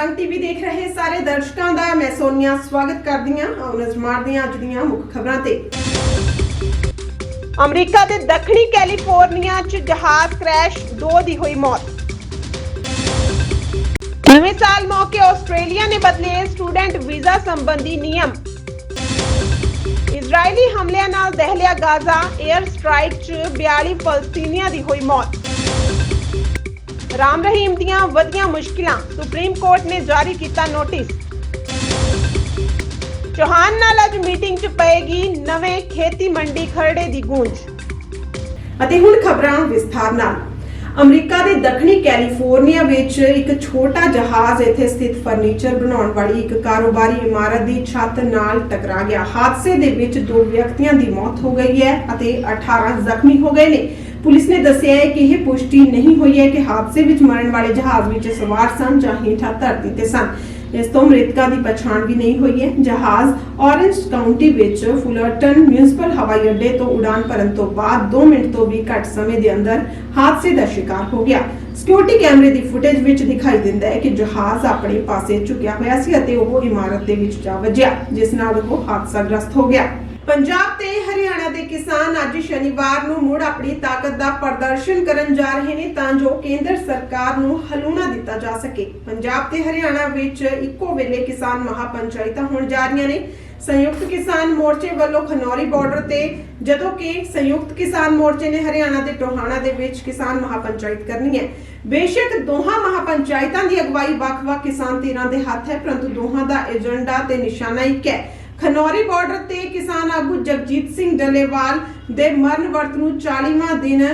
ਰੰਗ ਟੀਵੀ ਦੇਖ ਰਹੇ ਸਾਰੇ ਦਰਸ਼ਕਾਂ ਦਾ ਮੈਂ ਸੋਨੀਆ ਸਵਾਗਤ ਕਰਦੀ ਹਾਂ ਆਓ ਨਜ਼ਰ ਮਾਰਦੇ ਹਾਂ ਅੱਜ ਦੀਆਂ ਮੁੱਖ ਖਬਰਾਂ ਤੇ। ਅਮਰੀਕਾ ਦੇ ਦੱਖਣੀ ਕੈਲੀਫੋਰਨੀਆ 'ਚ ਜਹਾਜ਼ ਕ੍ਰੈਸ਼, ਦੋ ਦੀ ਹੋਈ ਮੌਤ। ਨਵੇਂ ਸਾਲ ਮੌਕੇ ਆਸਟ੍ਰੇਲੀਆ ਨੇ ਬਦਲੇ ਸਟੂਡੈਂਟ ਵੀਜ਼ਾ ਸੰਬੰਧੀ ਨਿਯਮ। ਇਜ਼ਰਾਈਲੀ ਹਮਲਿਆਂ ਨਾਲ ਦਹਿਲਿਆ ਗਾਜ਼ਾ 에ਅਰ ਸਟ੍ਰਾਈਕ 'ਚ 42 ਫਲਸਤੀਨੀਆਂ ਦੀ ਹੋਈ ਮੌਤ। ਰਾਮ ਰਹੀਮ ਦੀਆਂ ਵਧੀਆਂ ਮੁਸ਼ਕਿਲਾਂ ਸੁਪਰੀਮ ਕੋਰਟ ਨੇ ਜਾਰੀ ਕੀਤਾ ਨੋਟਿਸ। ਚੌਹਾਨ ਨਾਲ ਅੱਜ ਮੀਟਿੰਗ 'ਚ ਪਏਗੀ ਨਵੇਂ ਖੇਤੀ ਮੰਡੀ ਖਰੜੇ ਦੀ ਗੂੰਜ। ਅਤੇ ਹੁਣ ਖਬਰਾਂ ਵਿਸਥਾਰ ਨਾਲ। ਅਮਰੀਕਾ ਦੇ ਦੱਖਣੀ ਕੈਲੀਫੋਰਨੀਆ ਵਿੱਚ ਇੱਕ ਛੋਟਾ ਜਹਾਜ਼ ਇੱਥੇ ਸਥਿਤ ਫਰਨੀਚਰ ਬਣਾਉਣ ਵਾਲੀ ਇੱਕ ਕਾਰੋਬਾਰੀ ਇਮਾਰਤ ਦੀ ਛੱਤ ਨਾਲ ਟਕਰਾ ਗਿਆ। ਹਾਦਸੇ ਦੇ ਵਿੱਚ ਦੋ ਵਿਅਕਤੀਆਂ ਦੀ ਮੌਤ ਹੋ ਗਈ ਹੈ ਅਤੇ 18 ਜ਼ਖਮੀ ਹੋ ਗਏ ਨੇ। ਪੁਲਿਸ ਨੇ ਦੱਸਿਆ ਹੈ ਕਿ ਇਹ ਪੁਸ਼ਟੀ ਨਹੀਂ ਹੋਈ ਹੈ ਕਿ ਹਾਦਸੇ ਵਿੱਚ ਮਰਨ ਵਾਲੇ ਜਹਾਜ਼ ਵਿੱਚ ਸਵਾਰ ਸਨ ਜਾਂ ਹੇਠਾਂ ਧਰਤੀ ਤੇ ਸਨ। ਇਸ ਤੋਂ ਮ੍ਰਿਤਕਾਂ ਦੀ ਪਛਾਣ ਵੀ ਨਹੀਂ ਹੋਈ ਹੈ। ਜਹਾਜ਼ ਔਰੰਜ ਕਾਉਂਟੀ ਵਿੱਚ ਫੁਲਰਟਨ ਮਿਊਨਿਸਪਲ ਹਵਾਈ ਅੱਡੇ ਤੋਂ ਉਡਾਨ ਭਰਨ ਤੋਂ ਬਾਅਦ 2 ਮਿੰਟ ਤੋਂ ਵੀ ਘੱਟ ਸਮੇਂ ਦੇ ਅੰਦਰ ਹਾਦਸੇ ਦਾ ਸ਼ਿਕਾਰ ਹੋ ਗਿਆ। ਸਿਕਿਉਰਿਟੀ ਕੈਮਰੇ ਦੀ ਫੁਟੇਜ ਵਿੱਚ ਦਿਖਾਈ ਦਿੰਦਾ ਹੈ ਕਿ ਜਹਾਜ਼ ਆਪਣੇ ਪਾਸੇ ਝੁਕਿਆ ਹੋਇਆ ਸੀ ਅਤੇ ਉਹ ਇਮਾਰਤ ਦੇ ਵਿੱਚ ਜਾ ਵੱਜਿਆ, ਜਿਸ ਨਾਲ ਉਹ ਹਾਦਸਾ ਗ੍ਰਸਤ ਹੋ ਗਿਆ। ਪੰਜਾਬ ਤੇ ਦੇ ਕਿਸਾਨ ਅੱਜ ਸ਼ਨੀਵਾਰ ਨੂੰ ਮੁੜ ਆਪਣੀ ਤਾਕਤ ਦਾ ਪ੍ਰਦਰਸ਼ਨ ਕਰਨ ਜਾ ਰਹੇ ਨੇ ਤਾਂ ਜੋ ਕੇਂਦਰ ਸਰਕਾਰ ਨੂੰ ਹਲੂਣਾ ਦਿੱਤਾ ਜਾ ਸਕੇ। ਪੰਜਾਬ ਤੇ ਹਰਿਆਣਾ ਵਿੱਚ ਇੱਕੋ ਵੇਲੇ ਕਿਸਾਨ ਮਹਾਪੰਚਾਇਤਾਂ ਹੋਣ ਜਾ ਰਹੀਆਂ ਨੇ। ਸੰਯੁਕਤ ਕਿਸਾਨ ਮੋਰਚੇ ਵੱਲੋਂ ਖਨੌਰੀ ਬਾਰਡਰ ਤੇ ਜਦੋਂ ਕਿ ਸੰਯੁਕਤ ਕਿਸਾਨ ਮੋਰਚੇ ਨੇ ਹਰਿਆਣਾ ਦੇ ਟੋਹਾਣਾ ਦੇ ਵਿੱਚ ਕਿਸਾਨ ਮਹਾਪੰਚਾਇਤ ਕਰਨੀ ਹੈ। ਬੇਸ਼ੱਕ ਦੋਹਾਂ ਮਹਾਪੰਚਾਇਤਾਂ ਦੀ ਅਗਵਾਈ ਵੱਖ-ਵੱਖ ਕਿਸਾਨ ਧਿਰਾਂ ਦੇ ਹੱਥ ਹੈ, ਪਰੰਤੂ ਦੋਹਾਂ ਦਾ ਏਜੰਡਾ ਤੇ ਨਿਸ਼ਾਨਾ ਇੱਕ ਹੈ। ਖਨੌਰੀ ਬਾਰਡਰ ਤੇ ਕਿਸਾਨ ਆਗੂ ਜਗਜੀਤ ਸਿੰਘ ਡੱਲੇਵਾਲ ਦੇ ਮਰਨ ਵਰਤ ਨੂੰ 40ਵਾਂ ਦਿਨ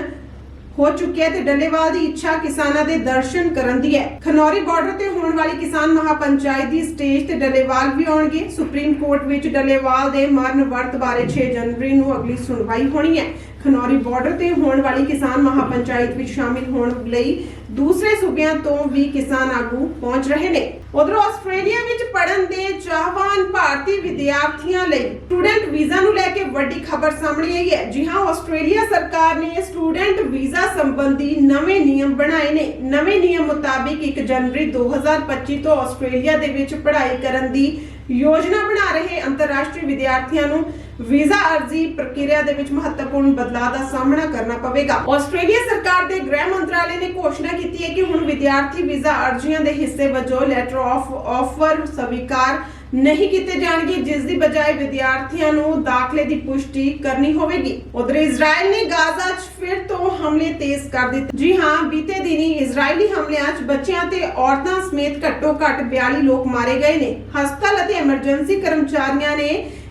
ਹੋ ਚੁੱਕਿਆ ਤੇ ਡੱਲੇਵਾਲ ਦੀ ਇੱਛਾ ਕਿਸਾਨਾਂ ਦੇ ਦਰਸ਼ਨ ਕਰਨ ਦੀ ਹੈ। ਖਨੌਰੀ ਬਾਰਡਰ ਤੇ ਹੋਣ ਵਾਲੀ ਕਿਸਾਨ ਮਹਾਪੰਚਾਇਤ ਦੀ ਸਟੇਜ ਤੇ ਡੱਲੇਵਾਲ ਵੀ ਆਉਣਗੇ। ਸੁਪਰੀਮ ਕੋਰਟ ਵਿੱਚ ਡੱਲੇਵਾਲ ਦੇ ਮਰਨ ਵਰਤ ਬਾਰੇ 6 ਜਨਵਰੀ ਨੂੰ ਅਗਲੀ ਸੁਣਵਾਈ ਹੋਣੀ ਹੈ। ਖਨੌਰੀ ਬਾਰਡਰ ਤੇ ਹੋਣ ਵਾਲੀ ਕਿਸਾਨ ਮਹਾਪੰਚਾਇਤ ਵਿੱਚ ਸ਼ਾਮਿਲ ਹੋਣ ਲਈ ਦੂਸਰੇ ਸੂਬਿਆਂ ਤੋਂ ਵੀ ਕਿਸਾਨ ਆਗੂ ਪਹੁੰਚ ਰਹੇ ਨੇ। ਉਧਰੋਂ ਆਸਟ੍ਰੇਲੀਆ ਵਿੱਚ ਪੜਨ ਦੇ ਚਾਹਵਾਨ ਭਾਰਤੀ ਵਿਦਿਆਰਥੀਆਂ ਲਈ ਸਟੂਡੈਂਟ ਵੀਜ਼ਾ ਨੂੰ ਲੈ ਕੇ ਵੱਡੀ ਖਬਰ ਸਾਹਮਣੇ ਆਈ ਹੈ। ਜੀ ਹਾਂ, ਆਸਟ੍ਰੇਲੀਆ ਸਰਕਾਰ ਨੇ ਸਟੂਡੈਂਟ ਵੀਜ਼ਾ ਸੰਬੰਧੀ ਨਵੇਂ ਨਿਯਮ ਬਣਾਏ ਨੇ। ਨਵੇਂ ਨਿਯਮ ਮੁਤਾਬਿਕ 1 ਜਨਵਰੀ 2025 ਤੋਂ ਆਸਟ੍ਰੇਲੀਆ ਦੇ ਵਿੱਚ ਪੜ੍ਹਾਈ ਕਰਨ ਦੀ ਯੋਜਨਾ ਬਣਾ ਰਹੇ ਅੰਤਰਰਾਸ਼ਟਰੀ ਵਿਦਿਆਰਥੀਆਂ ਨੂੰ ਵੀਜ਼ਾ ਅਰਜ਼ੀ ਪ੍ਰਕਿਰਿਆ ਦੇ ਵਿੱਚ ਮਹੱਤਵਪੂਰਨ ਬਦਲਾਅ ਦਾ ਸਾਹਮਣਾ ਕਰਨਾ ਪਵੇਗਾ। ਆਸਟ੍ਰੇਲੀਆ ਸਰਕਾਰ ਦੇ ਗ੍ਰਹਿ ਮੰਤਰਾਲੇ ਨੇ ਘੋਸ਼ਣਾ ਕੀਤੀ ਹੈ ਕਿ ਹੁਣ ਵਿਦਿਆਰਥੀ ਵੀਜ਼ਾ ਅਰਜ਼ੀਆਂ ਦੇ ਹਿੱਸੇ ਵਜੋਂ ਲੈਟਰ ਆਫ ਆਫਰ ਸਵੀਕਾਰ ਨਹੀਂ ਕੀਤੇ ਜਾਣਗੇ, ਜਿਸ ਦੀ ਬਜਾਏ ਵਿਦਿਆਰਥੀਆਂ ਨੂੰ ਦਾਖਲੇ ਦੀ ਪੁਸ਼ਟੀ ਕਰਨੀ ਹੋਵੇਗੀ। ਉਧਰ ਇਜ਼ਰਾਈਲ ਨੇ ਗਾਜ਼ਾ 'ਚ ਫਿਰ ਤੋਂ ਹਮਲੇ ਤੇਜ਼ ਕਰ ਦਿੱਤੇ। ਜੀ ਹਾਂ, ਬੀਤੇ ਦਿਨੀ ਇਜ਼ਰਾਈਲੀ ਹਮਲਿਆਂ 'ਚ ਬੱਚਿਆਂ ਤੇ ਔਰਤਾਂ ਸਮੇਤ ਘੱਟੋ ਘੱਟ 42 ਲੋਕ ਮਾਰੇ ਗਏ ਨੇ। ਹਸਪਤਾਲ ਅਤੇ ਐਮਰਜੈਂਸੀ ਕਰਮਚਾਰੀਆਂ ਨੇ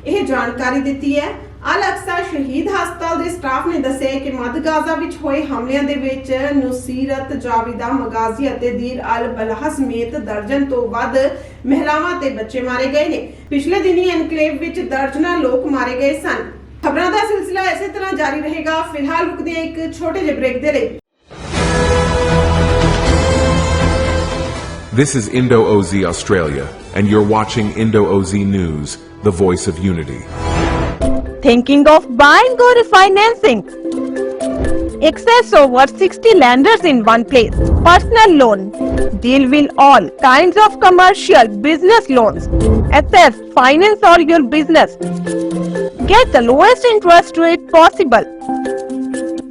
ਇਹ ਜਾਣਕਾਰੀ ਦਿੱਤੀ ਹੈ। ਅਲ ਅਕਸਾ ਸ਼ਹੀਦ ਹਸਪਤਾਲ ਦੇ ਸਟਾਫ ਨੇ ਦੱਸਿਆ ਕਿ ਮੱਧ ਗਾਜ਼ਾ ਵਿੱਚ ਹੋਏ ਹਮਲਿਆਂ ਦੇ ਵਿੱਚ ਨੁਸੀਰਤ ਜਾਵਿਦਾ ਮਗਾਜ਼ੀ ਅਤੇ ਦੀਰ ਅਲ ਬਲਾਹ ਸਮੇਤ ਦਰਜਨ ਤੋਂ ਵੱਧ ਮਹਿਲਾਵਾਂ ਤੇ ਬੱਚੇ ਮਾਰੇ ਗਏ ਨੇ। ਪਿਛਲੇ ਦਿਨੀ ਐਨਕਲੇਵ ਵਿੱਚ ਦਰਜਨਾਂ ਲੋਕ ਮਾਰੇ ਗਏ ਸਨ। ਖਬਰਾਂ ਦਾ ਸਿਲਸਿਲਾ ਇਸੇ ਤਰ੍ਹਾਂ ਜਾਰੀ ਰਹੇਗਾ। ਫਿਲਹਾਲ ਰੁਕਦੇ ਹਾਂ ਇੱਕ ਛੋਟੇ ਜਿਹੇ ਬ੍ਰੇਕ ਦੇ ਲਈ। This is Indo OZ Australia, and you're watching Indo OZ News, the voice of unity. Thinking of buying or refinancing? Access over 60 lenders in one place. Personal loan. Deal with all kinds of commercial business loans. Access finance all your business. Get the lowest interest rate possible.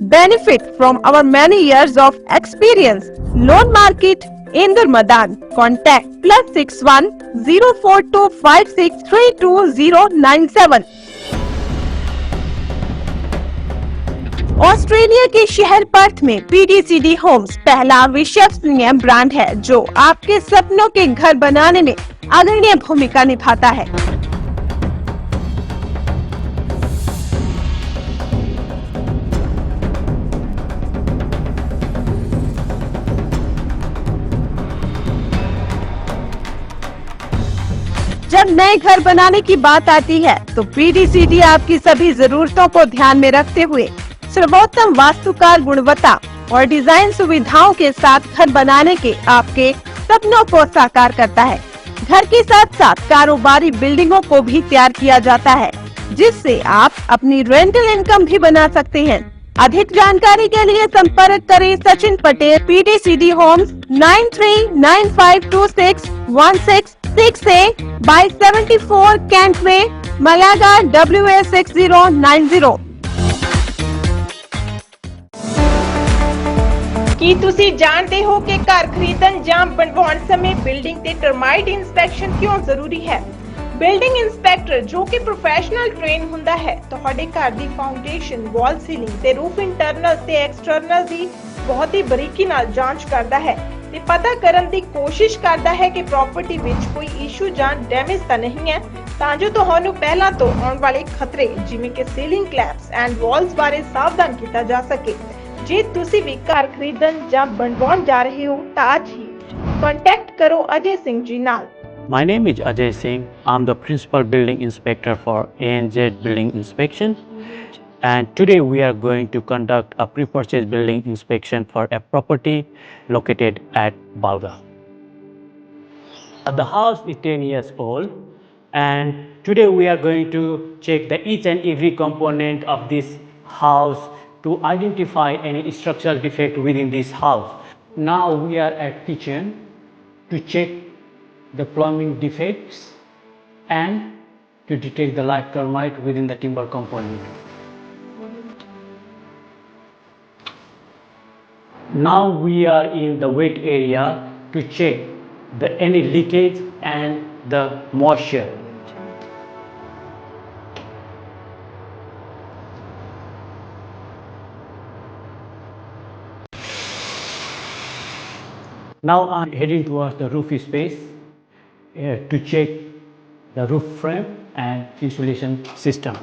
Benefit from our many years of experience. Loan market Indur Madan contact plus six one zero four two five six three two zero nine seven Australia के शहर Perth में पीडीसीडी Holmes पहला विश्वसनीय brand है, जो आपके सपनों के घर बनाने में अग्रणी भूमिका निभाता है। जब नए घर बनाने की बात आती है तो पीडीसीडी आपकी सभी जरूरतों को ध्यान में रखते हुए सर्वोत्तम वास्तुकार गुणवत्ता और डिज़ाइन सुविधाओं के साथ घर बनाने के आपके सपनों को साकार करता है। घर के साथ साथ कारोबारी बिल्डिंगों को भी तैयार किया जाता है, जिससे आप अपनी रेंटल इनकम भी बना सकते हैं। अधिक जानकारी के लिए संपर्क करें Sachin Patel P D C PDCD homes 9395261668 by 74 Kent Way, Malaga WA6090. ਕੀ ਤੁਸੀਂ ਜਾਣਦੇ ਹੋ ਕਿ ਘਰ ਖਰੀਦਣ ਜਾਂ ਬਣਵਾਉਣ ਸਮੇਂ ਬਿਲਡਿੰਗ ਤੇ ਟਰਮਾਈਟ ਇਨਸਪੈਕਸ਼ਨ ਕਿਉਂ ਜ਼ਰੂਰੀ ਹੈ ਬਿਲਡਿੰਗ ਇਨਸਪੈਕਟਰ ਜੋ ਕਿ ਪ੍ਰੋਫੈਸ਼ਨਲ ਟ੍ਰੇਨ ਹੁੰਦਾ ਹੈ ਤੁਹਾਡੇ ਘਰ ਦੀ ਫਾਊਂਡੇਸ਼ਨ ਵਾਲ ਸੀਲਿੰਗ ਤੇ ਰੂਫ ਇੰਟਰਨਲ ਤੇ ਐਕਸਟਰਨਲ ਦੀ ਬਹੁਤ ਹੀ ਬਰੀਕੀ ਨਾਲ ਜਾਂਚ ਕਰਦਾ ਹੈ ਤੇ ਪਤਾ ਕਰਨ ਦੀ ਕੋਸ਼ਿਸ਼ ਕਰਦਾ ਹੈ ਕਿ ਪ੍ਰਾਪਰਟੀ ਵਿੱਚ ਕੋਈ ਇਸ਼ੂ ਜਾਂ ਡੈਮੇਜ ਤਾਂ ਨਹੀਂ ਹੈ, ਤਾਂ ਜੋ ਤੁਹਾਨੂੰ ਪਹਿਲਾਂ ਤੋਂ ਆਉਣ ਵਾਲੇ ਖਤਰੇ, ਜਿਵੇਂ ਕਿ ਸੀਲਿੰਗ ਕਲੈਪਸ ਐਂਡ ਵਾਲਸ ਬਾਰੇ ਸਾਵਧਾਨ ਕੀਤਾ ਜਾ ਸਕੇ ਜੇ ਤੁਸੀਂ ਵੀ ਘਰ ਖਰੀਦਣ ਜਾਂ ਬਣਵਾਉਣ ਜਾ ਰਹੇ ਹੋ, ਤਾਂ ਅੱਜ ਹੀ ਕੰਟੈਕਟ ਕਰੋ ਅਜੇ ਸਿੰਘ ਜੀ ਨਾਲ My name is Ajay Singh. I'm the Principal Building Inspector for ANZ Building Inspection. And today we are going to conduct a pre-purchase building inspection for a property located at Balga. The house is 10 years old and today we are going to check the each and every component of this house to identify any structural defect within this house. Now we are at kitchen to check the plumbing defects and to detect the light termite within the timber component. Now we are in the wet area to check the any leakage and the moisture. Now I'm heading towards the roof space uh, to check the roof frame and insulation system.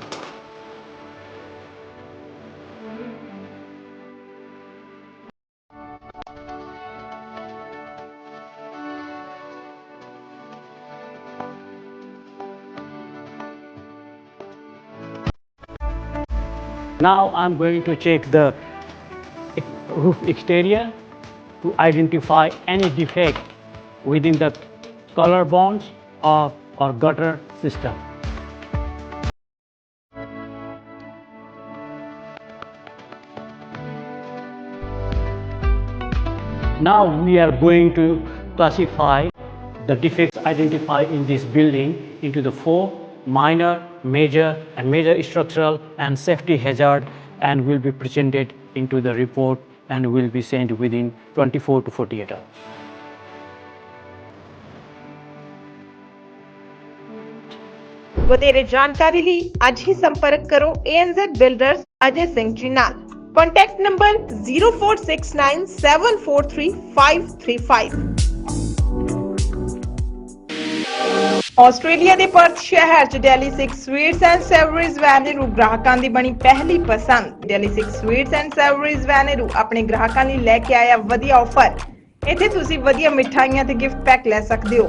Now I'm going to check the roof exterior to identify any defect within the color bonds of or gutter system. Now we are going to classify the defects identified in this building into the four minor, major and major structural and safety hazard and will be presented into the report and will be sent within 24 to 48 hours. વધેરે જાણકારી લી આજે ही संपर्क ANZ builders Ajay Singh જીનાલ contact number 04697435535 Australia ਦੇ Perth ਸ਼ਹਿਰ 'ਚ daily 6 sweets and savouries Wanneroo ਗ੍ਰਾਹਕਾਂ ਦੀ ਬਣੀ ਪਹਿਲੀ ਪਸੰਦ। Daily 6 sweets and savouries Wanneroo ਆਪਣੇ ਗ੍ਰਾਹਕਾਂ ਲਈ ਲੈ ਕੇ ਆਇਆ ਵਧੀਆ ਆਫਰ ਇੱਥੇ ਤੁਸੀਂ ਵਧੀਆ ਮਿਠਾਈਆਂ ਤੇ ਗਿਫਟ ਪੈਕ ਲੈ ਸਕਦੇ ਹੋ।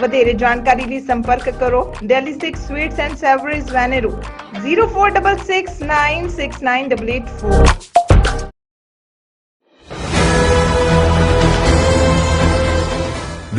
ਵਧੇਰੇ ਜਾਣਕਾਰੀ ਲਈ ਸੰਪਰਕ ਕਰੋ Delhi 6 Sweets and Savories Vaneru 0466969884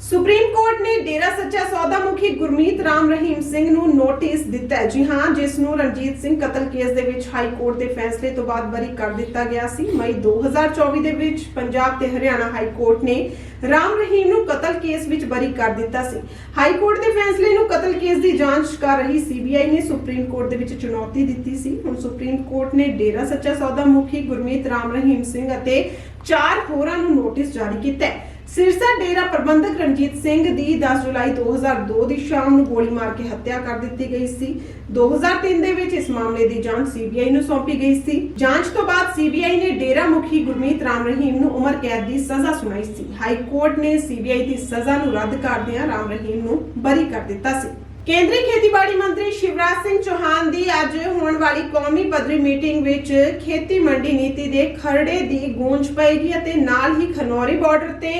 Supreme Court ਨੇ ਡੇਰਾ ਸੱਚਾ ਸੌਦਾ ਮੁਖੀ ਗੁਰਮੀਤ ਰਾਮ ਰਹੀਮ ਸਿੰਘ ਨੂੰ ਨੋਟਿਸ ਦਿੱਤਾ ਹੈ। ਜੀ ਹਾਂ, ਜਿਸ ਨੂੰ ਰਣਜੀਤ ਸਿੰਘ ਕਤਲ ਕੇਸ ਦੇ ਵਿੱਚ ਹਾਈ ਕੋਰਟ ਦੇ ਫੈਸਲੇ ਤੋਂ ਬਾਅਦ ਬਰੀ ਕਰ ਦਿੱਤਾ ਗਿਆ ਸੀ। ਮਈ 2024 ਦੇ ਵਿੱਚ ਪੰਜਾਬ ਤੇ ਹਰਿਆਣਾ ਹਾਈ ਕੋਰਟ ਨੇ ਰਾਮ ਰਹੀਮ ਨੂੰ ਕਤਲ ਕੇਸ ਵਿੱਚ ਬਰੀ ਕਰ ਦਿੱਤਾ ਸੀ। ਹਾਈ ਕੋਰਟ ਦੇ ਫੈਸਲੇ ਨੂੰ ਕਤਲ ਕੇਸ ਦੀ ਜਾਂਚ ਕਰ ਰਹੀ ਸੀਬੀਆਈ ਨੇ ਸੁਪਰੀਮ ਕੋਰਟ ਦੇ ਵਿੱਚ ਚੁਣੌਤੀ ਦਿੱਤੀ ਸੀ। ਹੁਣ ਸੁਪਰੀਮ ਕੋਰਟ ਨੇ ਡੇਰਾ ਸੱਚਾ ਸੌਦਾ ਮੁਖੀ ਗੁਰਮੀਤ ਰਾਮ ਰਹੀਮ ਸਿੰਘ ਅਤੇ ਚਾਰ ਹੋਰਾਂ ਨੂੰ ਨੋਟਿਸ ਜਾਰੀ ਕੀਤਾ ਹੈ। ਸਿਰਸਾ ਡੇਰਾ ਪ੍ਰਬੰਧਕ ਰਣਜੀਤ ਸਿੰਘ ਦੀ 10 ਜੁਲਾਈ 2002 ਦੀ ਸ਼ਾਮ ਨੂੰ ਗੋਲੀ ਮਾਰ ਕੇ ਹੱਤਿਆ ਕਰ ਦਿੱਤੀ ਗਈ ਸੀ। 2003 ਦੇ ਵਿੱਚ ਇਸ ਮਾਮਲੇ ਦੀ ਜਾਂਚ ਸੀਬੀਆਈ ਨੂੰ ਸੌਂਪੀ ਗਈ ਸੀ। ਜਾਂਚ ਤੋਂ ਬਾਅਦ ਸੀਬੀਆਈ ਨੇ ਡੇਰਾ ਮੁਖੀ ਗੁਰਮੀਤ ਰਾਮ ਰਹੀਮ ਨੂੰ ਉਮਰ ਕੈਦ ਦੀ ਸਜ਼ਾ ਸੁਣਾਈ ਸੀ। ਹਾਈ ਕੋਰਟ ਨੇ ਸੀਬੀਆਈ ਦੀ ਸਜ਼ਾ ਨੂੰ ਰੱਦ ਕਰਦਿਆਂ ਰਾਮ ਰਹੀਮ ਨੂੰ ਬਰੀ ਕਰ ਦਿੱਤਾ ਸੀ। ਕੇਂਦਰੀ ਖੇਤੀਬਾੜੀ ਮੰਤਰੀ ਸ਼ਿਵਰਾਜ ਸਿੰਘ ਚੌਹਾਨ ਦੀ ਅੱਜ ਹੋਣ ਵਾਲੀ ਕੌਮੀ ਪੱਧਰੀ ਮੀਟਿੰਗ ਵਿੱਚ ਖੇਤੀ ਮੰਡੀ ਨੀਤੀ ਦੇ ਖਰੜੇ ਦੀ ਗੂੰਜ ਪਏਗੀ ਅਤੇ ਨਾਲ ਹੀ ਖਨੌਰੀ ਬਾਰਡਰ ਤੇ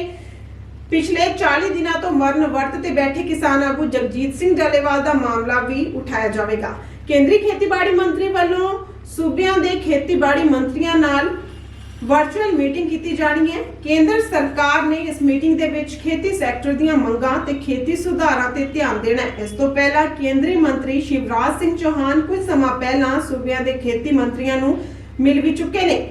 ਪਿਛਲੇ 40 ਦਿਨਾਂ ਤੋਂ ਮਰਨ ਵਰਤ ਤੇ ਬੈਠੇ ਕਿਸਾਨ ਆਗੂ ਜਗਜੀਤ ਸਿੰਘ ਡੱਲੇਵਾਲ ਦਾ ਮਾਮਲਾ ਵੀ ਉਠਾਇਆ ਜਾਵੇਗਾ। ਕੇਂਦਰੀ ਖੇਤੀਬਾੜੀ ਮੰਤਰੀ ਵੱਲੋਂ ਸੂਬਿਆਂ ਦੇ ਖੇਤੀਬਾੜੀ ਮੰਤਰੀਆਂ ਨਾਲ ਵਰਚੁਅਲ ਮੀਟਿੰਗ ਕੀਤੀ ਜਾਣੀ ਹੈ। ਕੇਂਦਰ ਸਰਕਾਰ ਨੇ ਇਸ ਮੀਟਿੰਗ ਦੇ ਵਿੱਚ ਖੇਤੀ ਸੈਕਟਰ ਦੀਆਂ ਮੰਗਾਂ ਤੇ ਖੇਤੀ ਸੁਧਾਰਾਂ ਤੇ ਧਿਆਨ ਦੇਣਾ ਹੈ। ਇਸ ਤੋਂ ਪਹਿਲਾਂ ਕੇਂਦਰੀ ਮੰਤਰੀ ਸ਼ਿਵਰਾਜ ਸਿੰਘ ਚੌਹਾਨ ਕੁਝ ਸਮਾਂ ਪਹਿਲਾਂ ਸੂਬਿਆਂ ਦੇ ਖੇਤੀ ਮੰਤਰੀਆਂ ਨੂੰ ਮਿਲ ਵੀ ਚੁੱਕੇ ਨੇ।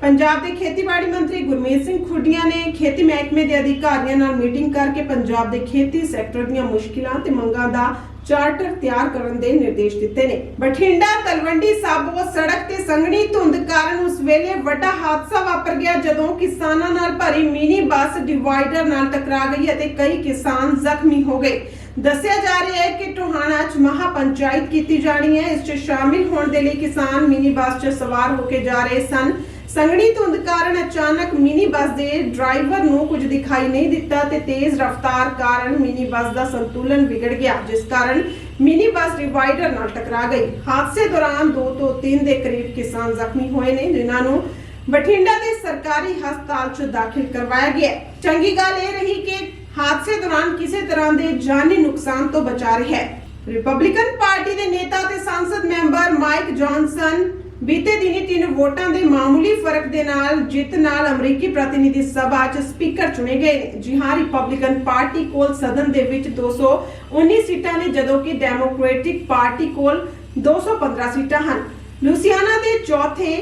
ਪੰਜਾਬ ਦੇ ਖੇਤੀਬਾੜੀ ਮੰਤਰੀ ਗੁਰਮੀਤ ਸਿੰਘ ਖੁੱਡੀਆਂ ਨੇ ਖੇਤੀ ਮਹਿਕਮੇ ਦੇ ਅਧਿਕਾਰੀਆਂ ਨਾਲ ਮੀਟਿੰਗ ਕਰਕੇ ਪੰਜਾਬ ਦੇ ਖੇਤੀ ਸੈਕਟਰ ਦੀਆਂ ਮੁਸ਼ਕਿਲਾਂ ਤੇ ਮੰਗਾਂ ਦਾ ਚਾਰਟਰ ਤਿਆਰ ਕਰਨ ਦੇ ਨਿਰਦੇਸ਼ ਦਿੱਤੇ ਨੇ। ਬਠਿੰਡਾ, ਤਲਵੰਡੀ ਸਾਬੋ ਸੜਕ ਤੇ ਸੰਘਣੀ ਧੁੰਦ ਕਾਰਨ ਉਸ ਵੇਲੇ ਵੱਡਾ ਹਾਦਸਾ ਵਾਪਰ ਗਿਆ ਜਦੋਂ ਕਿਸਾਨਾਂ ਨਾਲ ਭਰੀ ਮਿਨੀ ਬੱਸ ਡਿਵਾਈਡਰ ਨਾਲ ਟਕਰਾ ਗਈ ਅਤੇ ਕਈ ਕਿਸਾਨ ਜ਼ਖਮੀ ਹੋ ਗਏ। ਦੱਸਿਆ ਜਾ ਰਿਹਾ ਹੈ ਕਿ ਟੋਹਾਣਾ 'ਚ ਮਹਾ ਪੰਚਾਇਤ ਕੀਤੀ ਜਾਣੀ ਹੈ। ਇਸ 'ਚ ਸ਼ਾਮਿਲ ਹੋਣ ਦੇ ਲਈ ਕਿਸਾਨ ਮਿਨੀ ਬੱਸ 'ਚ ਸਵਾਰ ਹੋ ਕੇ ਜਾ ਰਹੇ ਸਨ। ਸੰਘਣੀ ਧੁੰਦ ਕਾਰਨ ਅਚਾਨਕ ਮਿਨੀ ਬੱਸ ਦੇ ਡਰਾਈਵਰ ਨੂੰ ਕੁਝ ਦਿਖਾਈ ਨਹੀਂ ਦਿੱਤਾ ਤੇ ਤੇਜ਼ ਰਫ਼ਤਾਰ ਕਾਰਨ ਮਿਨੀ ਬੱਸ ਦਾ ਸੰਤੁਲਨ ਵਿਗੜ ਗਿਆ, ਜਿਸ ਕਾਰਨ ਮਿਨੀ ਬੱਸ ਡਿਵਾਈਡਰ ਨਾਲ ਟਕਰਾ ਗਈ। ਹਾਦਸੇ ਦੌਰਾਨ 2 ਤੋਂ 3 ਦੇ ਕਰੀਬ ਕਿਸਾਨ ਜ਼ਖਮੀ ਹੋਏ ਨੇ, ਜਿਨ੍ਹਾਂ ਨੂੰ ਬਠਿੰਡਾ ਦੇ ਸਰਕਾਰੀ ਹਸਪਤਾਲ 'ਚ ਦਾਖਲ ਕਰਵਾਇਆ ਗਿਆ ਚੰਗੀ ਗੱਲ ਇਹ ਰਹੀ ਕਿ ਹਾਦਸੇ ਦੌਰਾਨ ਕਿਸੇ ਤਰ੍ਹਾਂ ਦੇ ਜਾਨੀ ਨੁਕਸਾਨ ਤੋਂ ਬਚਾ ਰਿਹਾ ਹੈ। ਰਿਪਬਲਿਕਨ ਪਾਰਟੀ ਦੇ ਨੇਤਾ ਤੇ ਸੰਸਦ ਮੈਂਬਰ ਮਾਈਕ ਜੌਨਸਨ ਬੀਤੇ ਦਿਨੀ ਤਿੰਨ ਵੋਟਾਂ ਦੇ ਮਾਮੂਲੀ ਫ਼ਰਕ ਦੇ ਨਾਲ ਜਿੱਤ ਨਾਲ ਅਮਰੀਕੀ ਪ੍ਰਤੀਨਿਧੀ ਸਭਾ 'ਚ ਸਪੀਕਰ ਚੁਣੇ ਗਏ। ਜੀ ਹਾਂ ਰਿਪਬਲਿਕਨ ਪਾਰਟੀ ਕੋਲ ਸਦਨ ਦੇ ਵਿੱਚ 219 ਸੀਟਾਂ ਨੇ, ਜਦੋਂ ਕਿ ਡੈਮੋਕ੍ਰੈਟਿਕ ਪਾਰਟੀ ਕੋਲ 215 ਸੀਟਾਂ ਹਨ। ਲੂਸੀਆਨਾ ਦੇ ਚੌਥੇ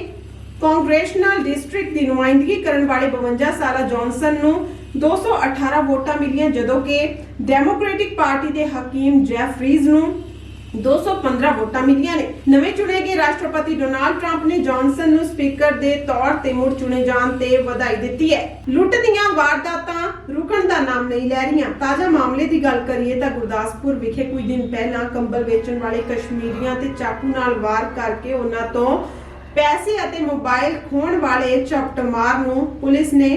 ਕਾਂਗਰੈਸ਼ਨਲ ਡਿਸਟ੍ਰਿਕਟ ਦੀ ਨੁਮਾਇੰਦਗੀ ਕਰਨ ਵਾਲੇ 52 ਸਾਲਾ ਜੌਨਸਨ ਨੂੰ 218 ਵੋਟਾਂ ਮਿਲੀਆਂ, ਜਦੋਂ ਕਿ ਡੈਮੋਕ੍ਰੈਟਿਕ ਪਾਰਟੀ ਦੇ ਹਕੀਮ ਜੈਫਰੀਜ਼ ਨੂੰ 215 ਵੋਟਾਂ ਮਿਲੀਆਂ ਨੇ। ਨਵੇਂ ਚੁਣੇ ਗਏ ਰਾਸ਼ਟਰਪਤੀ ਡੋਨਾਲਡ ਟਰੰਪ ਨੇ ਜੌਨਸਨ ਨੂੰ ਸਪੀਕਰ ਦੇ ਤੌਰ ਤੇ ਮੁੜ ਚੁਣੇ ਜਾਣ ਤੇ ਵਧਾਈ ਦਿੱਤੀ ਹੈ। ਲੁੱਟ ਦੀਆਂ ਵਾਰਦਾਤਾਂ ਰੁਕਣ ਦਾ ਨਾਮ ਨਹੀਂ ਲੈ ਰਹੀਆਂ। ਤਾਜ਼ਾ ਮਾਮਲੇ ਦੀ ਗੱਲ ਕਰੀਏ ਤਾਂ ਗੁਰਦਾਸਪੁਰ ਵਿਖੇ ਕੁਝ ਦਿਨ ਪਹਿਲਾਂ ਕੰਬਲ ਵੇਚਣ ਵਾਲੇ ਕਸ਼ਮੀਰੀਆਂ ਤੇ ਚਾਕੂ ਨਾਲ ਵਾਰ ਕਰਕੇ ਉਹਨਾਂ ਤੋਂ ਪੈਸੇ ਅਤੇ ਮੋਬਾਈਲ ਖੋਣ ਵਾਲੇ ਚਪਟਮਾਰ ਨੂੰ ਪੁਲਿਸ ਨੇ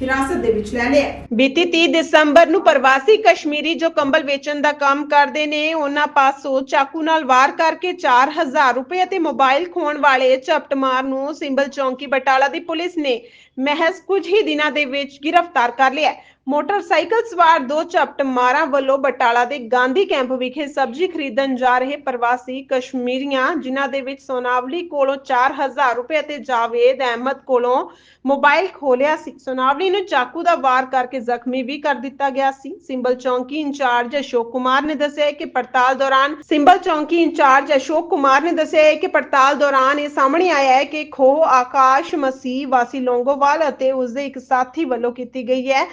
ਹਿਰਾਸਤ ਦੇ ਵਿੱਚ ਲੈ ਲਿਆ। ਬੀਤੀ 30 ਦਸੰਬਰ ਨੂੰ ਪ੍ਰਵਾਸੀ ਕਸ਼ਮੀਰੀ ਜੋ ਕੰਬਲ ਵੇਚਣ ਦਾ ਕੰਮ ਕਰਦੇ ਨੇ, ਉਹਨਾਂ ਪਾਸੋਂ ਚਾਕੂ ਨਾਲ ਵਾਰ ਕਰਕੇ 4000 ਰੁਪਏ ਅਤੇ ਮੋਬਾਈਲ ਖੋਣ ਵਾਲੇ ਝਪਟਮਾਰ ਨੂੰ ਸਿੰਬਲ ਚੌਂਕੀ ਬਟਾਲਾ ਦੀ ਪੁਲਿਸ ਨੇ ਮਹਿਜ਼ ਕੁਝ ਹੀ ਦਿਨਾਂ ਦੇ ਵਿੱਚ ਗ੍ਰਿਫਤਾਰ ਕਰ ਲਿਆ। ਮੋਟਰਸਾਈਕਲ ਸਵਾਰ ਦੋ ਝਪਟਮਾਰਾਂ ਵੱਲੋਂ ਬਟਾਲਾ ਦੇ ਗਾਂਧੀ ਕੈਂਪ ਵਿਖੇ ਸਬਜ਼ੀ ਖਰੀਦਣ ਜਾ ਰਹੇ ਪ੍ਰਵਾਸੀ ਕਸ਼ਮੀਰੀਆਂ, ਜਿਨ੍ਹਾਂ ਦੇ ਵਿੱਚ ਸੋਨਾਵਲੀ ਕੋਲੋਂ 4000 ਰੁਪਏ ਅਤੇ ਜਾਵੇਦ ਅਹਿਮਦ ਕੋਲੋਂ ਮੋਬਾਈਲ ਖੋਲਿਆ ਸੀ। ਸੋਨਾਵਲੀ ਨੂੰ ਚਾਕੂ ਦਾ ਵਾਰ ਕਰਕੇ ਜ਼ਖਮੀ ਵੀ ਕਰ ਦਿੱਤਾ ਗਿਆ ਸੀ। ਸਿੰਬਲ ਚੌਂਕੀ ਇੰਚਾਰਜ ਅਸ਼ੋਕ ਕੁਮਾਰ ਨੇ ਦੱਸਿਆ ਹੈ ਕਿ ਪੜਤਾਲ ਦੌਰਾਨ ਸਿੰਬਲ ਚੌਂਕੀ ਇੰਚਾਰਜ ਅਸ਼ੋਕ ਕੁਮਾਰ ਨੇ ਦੱਸਿਆ ਹੈ ਕਿ ਪੜਤਾਲ ਦੌਰਾਨ ਇਹ ਸਾਹਮਣੇ ਆਇਆ ਹੈ ਕਿ ਖੋਹ ਆਕਾਸ਼ ਮਸੀਹ ਵਾਸੀ ਲੋਂਗੋਵਾਲ ਅਤੇ ਉਸ ਦੇ ਇੱਕ ਸਾਥੀ ਵੱਲੋਂ ਕੀਤੀ ਗਈ ਹੈ।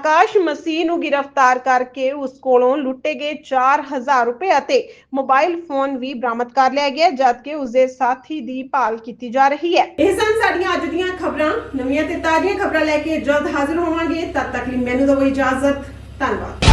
ਆਕਾਸ਼ ਮਸੀਹ ਨੂੰ ਗ੍ਰਿਫਤਾਰ ਕਰਕੇ ਉਸ ਕੋਲੋਂ ਲੁੱਟੇ ਗਏ 4000 ਰੁਪਏ ਅਤੇ ਮੋਬਾਈਲ ਫੋਨ ਵੀ ਬਰਾਮਦ ਕਰ ਲਿਆ ਗਿਆ, ਜਦਕਿ ਉਸ ਦੇ ਸਾਥੀ ਦੀ ਭਾਲ ਕੀਤੀ ਜਾ ਰਹੀ ਹੈ। ਇਹ ਸਨ ਸਾਡੀਆਂ ਅੱਜ ਦੀਆਂ ਖਬਰਾਂ। ਨਵੀਆਂ ਤੇ ਤਾਜ਼ੀਆਂ ਖਬਰਾਂ ਲੈ ਕੇ ਜਲਦ ਹਾਜ਼ਰ ਹੋਵਾਂਗੇ। ਤਦ ਤੱਕ ਲਈ ਮੈਨੂੰ ਦਿਓ ਇਜਾਜ਼ਤ। ਧੰਨਵਾਦ।